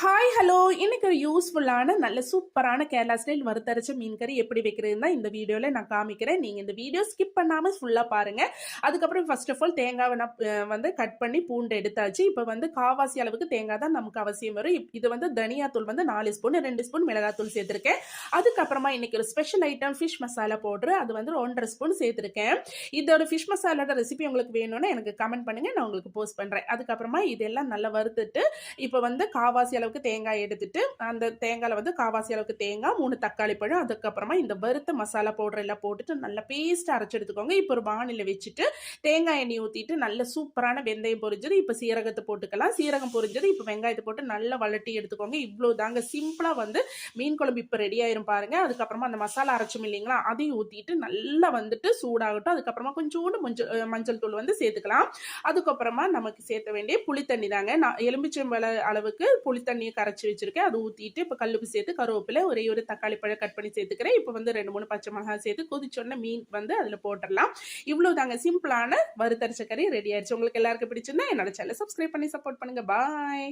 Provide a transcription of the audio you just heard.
Hi hello இன்னைக்கு ஒரு யூஸ்ஃபுல்லான நல்ல சூப்பரான கேரளா ஸ்டைல் வறுத்தரைச்ச மீன் கறி எப்படி வைக்கிறதுன்னு தான் இந்த வீடியோவில் நான் காமிக்கிறேன். நீங்கள் இந்த வீடியோ ஸ்கிப் பண்ணாமல் ஃபுல்லாக பாருங்கள் அதுக்கப்புறம் ஃபர்ஸ்ட் ஆஃப் ஆல் தேங்காவை நான் வந்து கட் பண்ணி பூண்டு எடுத்தாச்சு. இப்போ வந்து காவாசி அளவுக்கு தேங்காய் தான் நமக்கு அவசியம் வரும். இது வந்து தனியாத்தூள் வந்து நாலு ஸ்பூன் ரெண்டு ஸ்பூன் மிளகாத்தூள் சேர்த்துருக்கேன். அதுக்கப்புறமா இன்னைக்கு ஒரு special item fish masala powder அது வந்து ஒன்றரை ஸ்பூன் சேர்த்துருக்கேன். இதோட ஃபிஷ் மசாலாவோட ரெசிபி உங்களுக்கு வேணும்னா எனக்கு கமெண்ட் பண்ணுங்கள் நான் உங்களுக்கு போஸ்ட் பண்ணுறேன் அதுக்கப்புறமா இதெல்லாம் நல்லா வறுத்துட்டு இப்போ வந்து காவாசி அளவுக்கு தேங்காய் எடுத்துட்டு அந்த தேங்காயில் வந்து காவாசி அளவுக்கு தேங்காய் மூணு தக்காளி பழம் அதுக்கப்புறமா இந்த வறுத்த மசாலா பவுடர் எல்லாம் போட்டுட்டு நல்லா பேஸ்ட் அரைச்சி எடுத்துக்கோங்க. இப்போ ஒரு வானில வச்சுட்டு தேங்காய் எண்ணெய் ஊற்றிட்டு நல்ல சூப்பரான வெந்தயம் பொரிஞ்சது. இப்போ சீரகத்தை போட்டுக்கலாம். சீரகம் பொரிஞ்சது. இப்போ வெங்காயத்தை போட்டு நல்லா வளட்டி எடுத்துக்கோங்க. இவ்வளோ தாங்க சிம்பிளாக வந்து மீன் குழம்பு இப்போ ரெடி ஆயிரும் பாருங்க. அதுக்கப்புறமா அந்த மசாலா அரைச்சோம் இல்லைங்களா அதையும் ஊற்றிட்டு நல்லா வந்துட்டு சூடாகட்டும். அதுக்கப்புறமா கொஞ்சோண்டு மஞ்சள் மஞ்சள் தூள் வந்து சேர்த்துக்கலாம். அதுக்கப்புறமா நமக்கு சேர்த்த வேண்டிய புளித்தண்ணி தாங்க. நான் எலுமிச்சம்பழ அளவுக்கு தண்ணியை கரைச்சி வச்சிருக்கேன். அது ஊற்றிட்டு இப்போ கல்லுப்பு சேர்த்து கருவேப்பிலை ஒரே ஒரு தக்காளி பழம் கட் பண்ணி சேர்த்துக்கிறேன். இப்போ வந்து ரெண்டு மூணு பச்சை மிளகாய் சேர்த்து கொதிச்சோடனே மீன் வந்து அதில் போட்டுடலாம். இவ்வளோ தாங்க சிம்பிளான வறுத்தரிச்ச கறி ரெடி ஆயிடுச்சு. உங்களுக்கு எல்லாருக்கும் பிடிச்சிருந்தா என்னோட சேனல் சப்ஸ்கிரைப் பண்ணி சப்போர்ட் பண்ணுங்க. பாய்